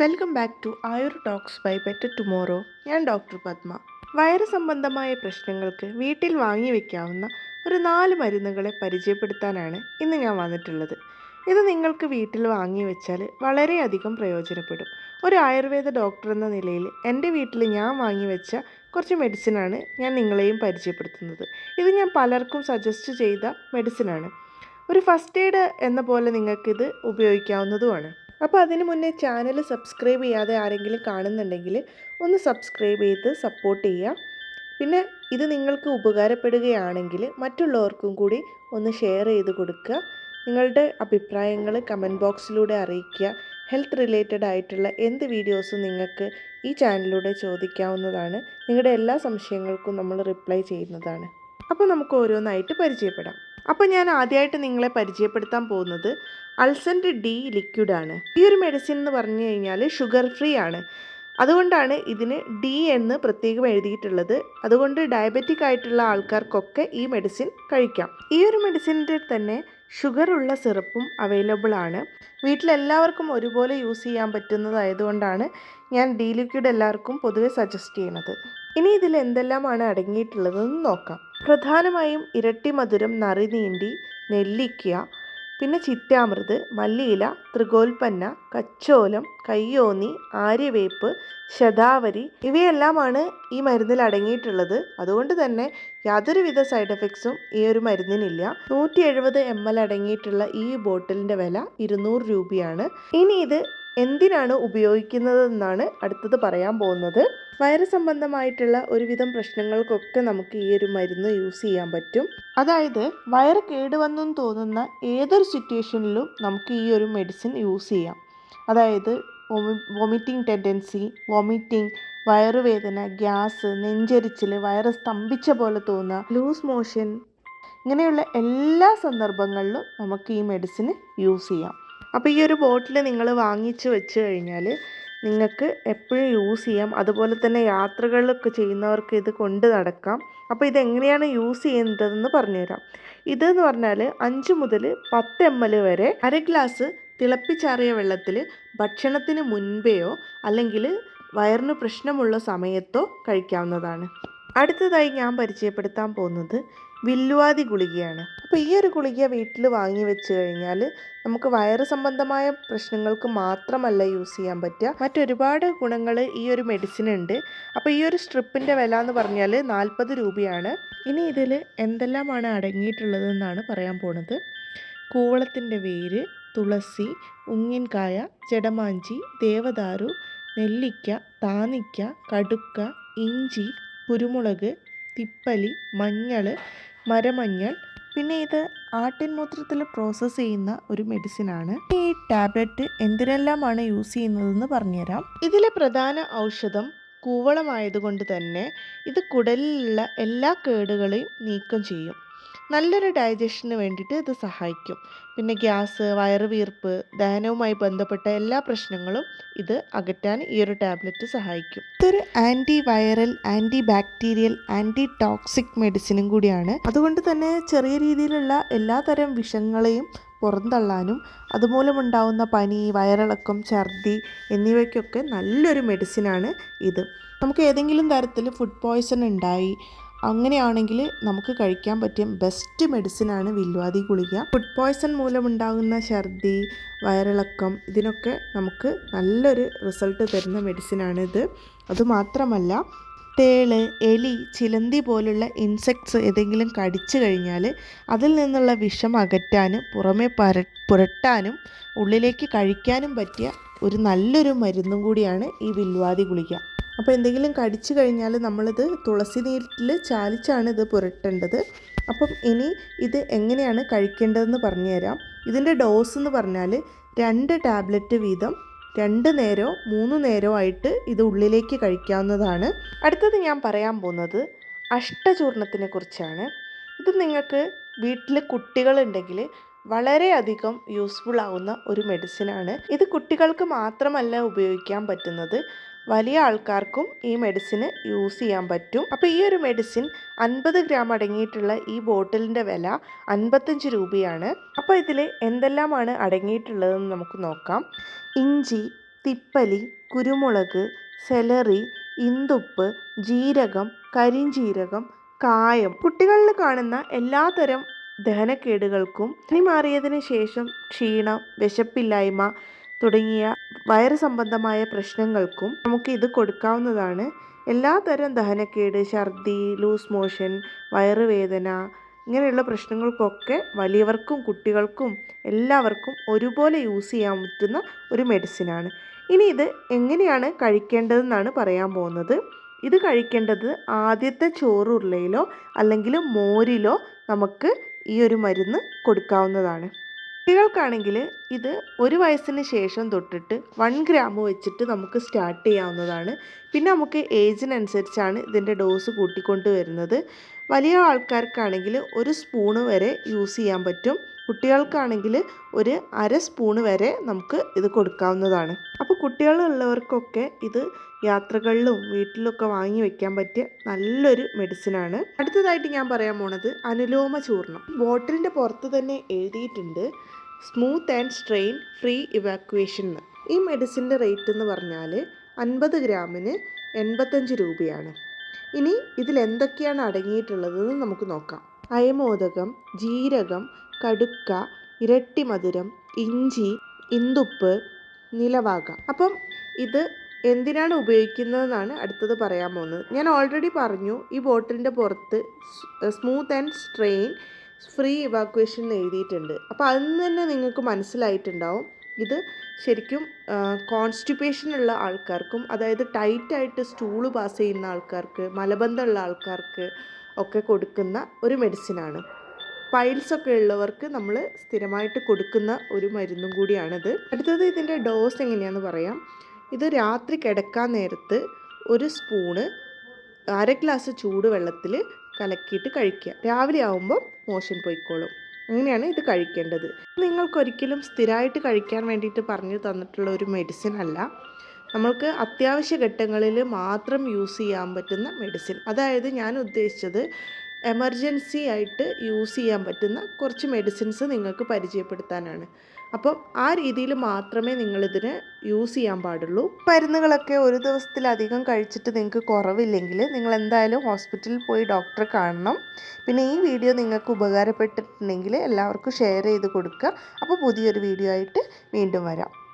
Welcome back to Ayur talks by better tomorrow. ഞാൻ doctor Padma വയറ് സംബന്ധമായ പ്രശ്നങ്ങൾക്ക് വീട്ടിൽ വാങ്ങി വയ്ക്കാവുന്ന ഒരു നാല് മരുന്നുകളെ പരിചയപ്പെടുത്താനാണ് ഇന്ന് ഞാൻ വന്നിട്ടുള്ളത്. ഇത് നിങ്ങൾക്ക് വീട്ടിൽ വാങ്ങി വെച്ചാൽ വളരെയധികം പ്രയോജനപ്പെടും. ഒരു ആയുർവേദ ഡോക്ടർ എന്ന നിലയിൽ എന്റെ വീട്ടിൽ ഞാൻ വാങ്ങി വെച്ച കുറച്ച് മെഡിസിനാണ് ഞാൻ നിങ്ങളെയും പരിചയപ്പെടുത്തുന്നത്. ഇത് ഞാൻ പലർക്കും സജസ്റ്റ് ചെയ്ത മെഡിസിനാണ്. ഒരു ഫസ്റ്റ് എയ്ഡ് എന്ന പോലെ നിങ്ങൾക്കിത് ഉപയോഗിക്കാവുന്നതുമാണ്. അപ്പോൾ അതിന് മുന്നേ ചാനൽ സബ്സ്ക്രൈബ് ചെയ്യാതെ ആരെങ്കിലും കാണുന്നുണ്ടെങ്കിൽ ഒന്ന് സബ്സ്ക്രൈബ് ചെയ്ത് സപ്പോർട്ട് ചെയ്യുക. പിന്നെ ഇത് നിങ്ങൾക്ക് ഉപകാരപ്പെടുകയാണെങ്കിൽ മറ്റുള്ളവർക്കും കൂടി ഒന്ന് ഷെയർ ചെയ്ത് കൊടുക്കുക. നിങ്ങളുടെ അഭിപ്രായങ്ങൾ കമന്റ് ബോക്സിലൂടെ അറിയിക്കുക. ഹെൽത്ത് റിലേറ്റഡ് ആയിട്ടുള്ള എന്ത് വീഡിയോസും നിങ്ങൾക്ക് ഈ ചാനലിലൂടെ ചോദിക്കാവുന്നതാണ്. നിങ്ങളുടെ എല്ലാ സംശയങ്ങൾക്കും നമ്മൾ റിപ്ലൈ ചെയ്യുന്നതാണ്. അപ്പോൾ നമുക്ക് ഓരോന്നായിട്ട് പരിചയപ്പെടാം. അപ്പോൾ ഞാൻ ആദ്യമായിട്ട് നിങ്ങളെ പരിചയപ്പെടുത്താൻ പോകുന്നത് അൾസന്റ് ഡി ലിക്വിഡാണ് ഈ ഒരു മെഡിസിൻ എന്ന് പറഞ്ഞു കഴിഞ്ഞാൽ ഷുഗർ ഫ്രീ ആണ്. അതുകൊണ്ടാണ് ഇതിന് ഡി എന്ന് പ്രത്യേകം എഴുതിയിട്ടുള്ളത്. അതുകൊണ്ട് ഡയബറ്റിക് ആയിട്ടുള്ള ആൾക്കാർക്കൊക്കെ ഈ മെഡിസിൻ കഴിക്കാം. ഈ ഒരു മെഡിസിന്റെ തന്നെ ഷുഗർ ഉള്ള സിറപ്പും അവൈലബിൾ ആണ്. വീട്ടിലെല്ലാവർക്കും ഒരുപോലെ യൂസ് ചെയ്യാൻ പറ്റുന്നതായതുകൊണ്ടാണ് ഞാൻ ഡി ലിക്വിഡ് എല്ലാവർക്കും പൊതുവെ സജസ്റ്റ് ചെയ്യുന്നത്. ഇനി ഇതിൽ എന്തെല്ലാമാണ് അടങ്ങിയിട്ടുള്ളതെന്ന് നോക്കാം. പ്രധാനമായും ഇരട്ടി മധുരം നറി നീണ്ടി നെല്ലിക്ക പിന്നെ ചിറ്റാമൃത് മല്ലിയില ത്രികോൽപ്പന്ന കച്ചോലം കയ്യോന്നി ആര്യവേപ്പ് ശതാവരി ഇവയെല്ലാമാണ് ഈ മരുന്നിൽ അടങ്ങിയിട്ടുള്ളത്. അതുകൊണ്ട് തന്നെ യാതൊരുവിധ സൈഡ് എഫക്ട്സും ഈ ഒരു മരുന്നിനില്ല. നൂറ്റി എഴുപത് എം എൽ അടങ്ങിയിട്ടുള്ള ഈ ബോട്ടിലിന്റെ വില ഇരുന്നൂറ് രൂപയാണ്. ഇനി ഇത് എന്തിനാണ് ഉപയോഗിക്കുന്നതെന്നാണ് അടുത്തത് പറയാൻ പോകുന്നത്. വയറ് സംബന്ധമായിട്ടുള്ള ഒരുവിധം പ്രശ്നങ്ങൾക്കൊക്കെ നമുക്ക് ഈ ഒരു മരുന്ന് യൂസ് ചെയ്യാൻ പറ്റും. അതായത് വയറ് കേടുവന്നെന്ന് തോന്നുന്ന ഏതൊരു സിറ്റുവേഷനിലും നമുക്ക് ഈ ഒരു മെഡിസിൻ യൂസ് ചെയ്യാം. അതായത് വോമിറ്റിംഗ് ടെൻഡൻസി വോമിറ്റിംഗ് വയറുവേദന ഗ്യാസ് നെഞ്ചരിച്ചിൽ വയറ് സ്തംഭിച്ച പോലെ തോന്നുക ലൂസ് മോഷൻ ഇങ്ങനെയുള്ള എല്ലാ സന്ദർഭങ്ങളിലും നമുക്ക് ഈ മെഡിസിന് യൂസ് ചെയ്യാം. അപ്പോൾ ഈ ഒരു ബോട്ടിൽ നിങ്ങൾ വാങ്ങിച്ച് വെച്ച് കഴിഞ്ഞാൽ നിങ്ങൾക്ക് എപ്പോഴും യൂസ് ചെയ്യാം. അതുപോലെ തന്നെ യാത്രകളൊക്കെ ചെയ്യുന്നവർക്ക് ഇത് കൊണ്ട് നടക്കാം. അപ്പോൾ ഇതെങ്ങനെയാണ് യൂസ് ചെയ്യുന്നതെന്ന് പറഞ്ഞുതരാം. ഇതെന്ന് പറഞ്ഞാൽ അഞ്ച് മുതൽ പത്ത് എം എൽ വരെ അര ഗ്ലാസ് തിളപ്പിച്ചാറിയ വെള്ളത്തിൽ ഭക്ഷണത്തിന് മുൻപെയോ അല്ലെങ്കിൽ വയറിന് പ്രശ്നമുള്ള സമയത്തോ കഴിക്കാവുന്നതാണ്. അടുത്തതായി ഞാൻ പരിചയപ്പെടുത്താൻ പോകുന്നത് വില്ലുവാതി ഗുളികയാണ്. അപ്പോൾ ഈ ഒരു ഗുളിക വീട്ടിൽ വാങ്ങി വെച്ച് കഴിഞ്ഞാൽ നമുക്ക് വയറ് സംബന്ധമായ പ്രശ്നങ്ങൾക്ക് മാത്രമല്ല യൂസ് ചെയ്യാൻ പറ്റുക. മറ്റൊരുപാട് ഗുണങ്ങൾ ഈ ഒരു മെഡിസിൻ ഉണ്ട്. അപ്പോൾ ഈ ഒരു സ്ട്രിപ്പിന്റെ വില എന്ന് പറഞ്ഞാൽ നാൽപ്പത് രൂപയാണ്. ഇനി ഇതിൽ എന്തെല്ലാമാണ് അടങ്ങിയിട്ടുള്ളതെന്നാണ് പറയാൻ പോണത്. കൂവളത്തിന്റെ വേര് തുളസി ഉങ്ങിൻകായ ജടമാഞ്ചി ദേവദാരു നെല്ലിക്ക താനിക്ക കടുക്ക ഇഞ്ചി കുരുമുളക് തിപ്പലി മഞ്ഞൾ മരമഞ്ഞൾ. പിന്നെ ഇത് ആട്ടിൻ മൂത്രത്തിൽ പ്രോസസ്സ് ചെയ്യുന്ന ഒരു മെഡിസിനാണ് ഈ ടാബ്ലറ്റ് എന്തിനെല്ലാമാണ് യൂസ് ചെയ്യുന്നതെന്ന് പറഞ്ഞുതരാം. ഇതിലെ പ്രധാന ഔഷധം കൂവളമായതുകൊണ്ട് തന്നെ ഇത് കുടലിലുള്ള എല്ലാ കേടുകളെയും നീക്കം ചെയ്യും. നല്ലൊരു ഡൈജഷന് വേണ്ടിയിട്ട് ഇത് സഹായിക്കും. പിന്നെ ഗ്യാസ് വയറുവീർപ്പ് ദഹനവുമായി ബന്ധപ്പെട്ട എല്ലാ പ്രശ്നങ്ങളും ഇത് അകറ്റാൻ ഈ ഒരു ടാബ്ലറ്റ് സഹായിക്കും. ഇതൊരു anti viral anti bacterial anti toxic മെഡിസിനും കൂടിയാണ്. അതുകൊണ്ട് തന്നെ ചെറിയ രീതിയിലുള്ള എല്ലാതരം വിഷങ്ങളെയും പുറന്തള്ളാനും അതുമൂലമുണ്ടാവുന്ന പനി വയറിളക്കം ഛർദി എന്നിവയ്ക്കൊക്കെ നല്ലൊരു മെഡിസിനാണ് ഇത്. നമുക്ക് ഏതെങ്കിലും തരത്തിൽ ഫുഡ് പോയ്സൺ ഉണ്ടായി അങ്ങനെയാണെങ്കിൽ നമുക്ക് കഴിക്കാൻ പറ്റിയ ബെസ്റ്റ് മെഡിസിനാണ് വില്വാദി ഗുളിക. ഫുഡ് പോയ്സൺ മൂലമുണ്ടാകുന്ന ഛർദി വയറിളക്കം ഇതിനൊക്കെ നമുക്ക് നല്ലൊരു റിസൾട്ട് തരുന്ന മെഡിസിനാണ് ഇത്. അതുമാത്രമല്ല തേൾ എലി ചിലന്തി പോലുള്ള ഇൻസെക്ട്സ് ഏതെങ്കിലും കടിച്ചു കഴിഞ്ഞാൽ അതിൽ നിന്നുള്ള വിഷം അകറ്റാനും പുറമെ പര പുരട്ടാനും ഉള്ളിലേക്ക് കഴിക്കാനും പറ്റിയ ഒരു നല്ലൊരു മരുന്നും കൂടിയാണ് ഈ വില്വാദി ഗുളിക. അപ്പോൾ എന്തെങ്കിലും കടിച്ചു കഴിഞ്ഞാൽ നമ്മളിത് തുളസി നീരിൽ ചാലിച്ചാണ് ഇത് പുരട്ടേണ്ടത്. അപ്പം ഇനി ഇത് എങ്ങനെയാണ് കഴിക്കേണ്ടതെന്ന് പറഞ്ഞുതരാം ഇതിന്റെ ഡോസ് എന്ന് പറഞ്ഞാൽ രണ്ട് ടാബ്ലറ്റ് വീതം രണ്ട് നേരോ മൂന്ന് നേരോ ആയിട്ട് ഇത് ഉള്ളിലേക്ക് കഴിക്കാവുന്നതാണ്. അടുത്തത് ഞാൻ പറയാൻ പോകുന്നത് അഷ്ടചൂർണത്തിനെ കുറിച്ചാണ്. ഇത് നിങ്ങൾക്ക് വീട്ടിൽ കുട്ടികളുണ്ടെങ്കിൽ വളരെയധികം യൂസ്ഫുൾ ആവുന്ന ഒരു മെഡിസിനാണ് ഇത് കുട്ടികൾക്ക് മാത്രമല്ല ഉപയോഗിക്കാൻ പറ്റുന്നത്. വലിയ ആൾക്കാർക്കും ഈ മെഡിസിന് യൂസ് ചെയ്യാൻ പറ്റും. അപ്പോൾ ഈ ഒരു മെഡിസിൻ അൻപത് ഗ്രാം അടങ്ങിയിട്ടുള്ള ഈ ബോട്ടിലിന്റെ വില അൻപത്തഞ്ച് രൂപയാണ്. അപ്പോൾ ഇതിൽ എന്തെല്ലാമാണ് അടങ്ങിയിട്ടുള്ളതെന്ന് നമുക്ക് നോക്കാം. ഇഞ്ചി തിപ്പലി കുരുമുളക് സെലറി ഇന്തുപ്പ് ജീരകം കരിഞ്ജീരകം കായം. കുട്ടികളിൽ കാണുന്ന എല്ലാതരം ദഹനക്കേടുകൾക്കും ഇനി മാറിയതിന് ശേഷം ക്ഷീണം വിശപ്പില്ലായ്മ തുടങ്ങിയ വയറ് സംബന്ധമായ പ്രശ്നങ്ങൾക്കും നമുക്ക് ഇത് കൊടുക്കാവുന്നതാണ്. എല്ലാതരം ദഹനക്കേട് ഛർദി ലൂസ് മോഷൻ വയറുവേദന ഇങ്ങനെയുള്ള പ്രശ്നങ്ങൾക്കൊക്കെ വലിയവർക്കും കുട്ടികൾക്കും എല്ലാവർക്കും ഒരുപോലെ യൂസ് ചെയ്യാൻ പറ്റുന്ന ഒരു മെഡിസിനാണ്. ഇനി ഇത് എങ്ങനെയാണ് കഴിക്കേണ്ടതെന്നാണ് പറയാൻ പോകുന്നത്. ഇത് കഴിക്കേണ്ടത് ആദ്യത്തെ ചോറുരുളയിലോ അല്ലെങ്കിൽ മോരിലോ നമുക്ക് ഈ ഒരു മരുന്ന് കൊടുക്കാവുന്നതാണ്. കുട്ടികൾക്കാണെങ്കിൽ ഇത് ഒരു വയസ്സിന് ശേഷം തൊട്ടിട്ട് വൺ ഗ്രാം വെച്ചിട്ട് നമുക്ക് സ്റ്റാർട്ട് ചെയ്യാവുന്നതാണ്. പിന്നെ നമുക്ക് ഏജിനനുസരിച്ചാണ് ഇതിന്റെ ഡോസ് കൂട്ടിക്കൊണ്ട് വരുന്നത് വലിയ ആൾക്കാർക്കാണെങ്കിൽ ഒരു സ്പൂണ് വരെ യൂസ് ചെയ്യാൻ പറ്റും. കുട്ടികൾക്കാണെങ്കിൽ ഒരു അര സ്പൂണ് വരെ നമുക്ക് ഇത് കൊടുക്കാവുന്നതാണ്. അപ്പോൾ കുട്ടികളുള്ളവർക്കൊക്കെ ഇത് യാത്രകളിലും വീട്ടിലൊക്കെ വാങ്ങി വെക്കാൻ പറ്റിയ നല്ലൊരു മെഡിസിനാണ് അടുത്തതായിട്ട് ഞാൻ പറയാൻ പോണത് അനുലോമ ചൂർണം ബോട്ടിലിന്റെ പുറത്ത് തന്നെ എഴുതിയിട്ടുണ്ട്. Smooth and strain free evacuation എന്ന് ഈ മെഡിസിന്റെ റേറ്റ് എന്ന് പറഞ്ഞാൽ അൻപത് ഗ്രാമിന് എൺപത്തഞ്ച് രൂപയാണ്. ഇനി ഇതിൽ എന്തൊക്കെയാണ് അടങ്ങിയിട്ടുള്ളതെന്ന് നമുക്ക് നോക്കാം. അയമോദകം ജീരകം കടുക്ക ഇരട്ടി മധുരം ഇഞ്ചി ഇന്തുപ്പ് നിലവാക. അപ്പം ഇത് എന്തിനാണ് ഉപയോഗിക്കുന്നതെന്നാണ് അടുത്തത് പറയാൻ പോകുന്നത്. ഞാൻ ഓൾറെഡി പറഞ്ഞു ഈ ബോട്ടിലിന്റെ പുറത്ത് smooth and strain free evacuation എഴുതിയിട്ടുണ്ട്. അപ്പോൾ അതിൽ നിന്ന് തന്നെ നിങ്ങൾക്ക് മനസ്സിലായിട്ടുണ്ടാവും. ഇത് ശരിക്കും കോൺസ്റ്റിപ്പേഷൻ ഉള്ള ആൾക്കാർക്കും അതായത് ടൈറ്റായിട്ട് സ്റ്റൂൾ പാസ് ചെയ്യുന്ന ആൾക്കാർക്ക് മലബന്ധമുള്ള ആൾക്കാർക്ക് ഒക്കെ കൊടുക്കുന്ന ഒരു മെഡിസിനാണ് പൈൽസ് ഒക്കെ ഉള്ളവർക്ക് നമ്മൾ സ്ഥിരമായിട്ട് കൊടുക്കുന്ന ഒരു മരുന്നും കൂടിയാണിത്. അടുത്തത് ഇതിന്റെ ഡോസ് എങ്ങനെയാണെന്ന് പറയാം. ഇത് രാത്രി കിടക്കാൻ നേരത്ത് ഒരു സ്പൂണ് അര ഗ്ലാസ് ചൂടുവെള്ളത്തിൽ കലക്കിയിട്ട് കഴിക്കുക. രാവിലെ ആവുമ്പോൾ മോഷൻ പോയിക്കോളും. അങ്ങനെയാണ് ഇത് കഴിക്കേണ്ടത്. നിങ്ങൾക്കൊരിക്കലും സ്ഥിരമായിട്ട് കഴിക്കാൻ വേണ്ടിയിട്ട് പറഞ്ഞു തന്നിട്ടുള്ള ഒരു മെഡിസിൻ അല്ല. നമ്മൾക്ക് അത്യാവശ്യ ഘട്ടങ്ങളിൽ മാത്രം യൂസ് ചെയ്യാൻ പറ്റുന്ന മെഡിസിൻ അതായത് ഞാൻ ഉദ്ദേശിച്ചത് എമർജൻസി ആയിട്ട് യൂസ് ചെയ്യാൻ പറ്റുന്ന കുറച്ച് മെഡിസിൻസ് നിങ്ങൾക്ക് പരിചയപ്പെടുത്താനാണ്. അപ്പം ആ രീതിയിൽ മാത്രമേ നിങ്ങളിതിന് യൂസ് ചെയ്യാൻ പാടുള്ളൂ. മരുന്നുകളൊക്കെ ഒരു ദിവസത്തിലധികം കഴിച്ചിട്ട് നിങ്ങൾക്ക് കുറവില്ലെങ്കിൽ നിങ്ങൾ എന്തായാലും ഹോസ്പിറ്റലിൽ പോയി ഡോക്ടറെ കാണണം. പിന്നെ ഈ വീഡിയോ നിങ്ങൾക്ക് ഉപകാരപ്പെട്ടിട്ടുണ്ടെങ്കിൽ എല്ലാവർക്കും ഷെയർ ചെയ്ത് കൊടുക്കുക. അപ്പോൾ പുതിയൊരു വീഡിയോ ആയിട്ട് വീണ്ടും വരാം.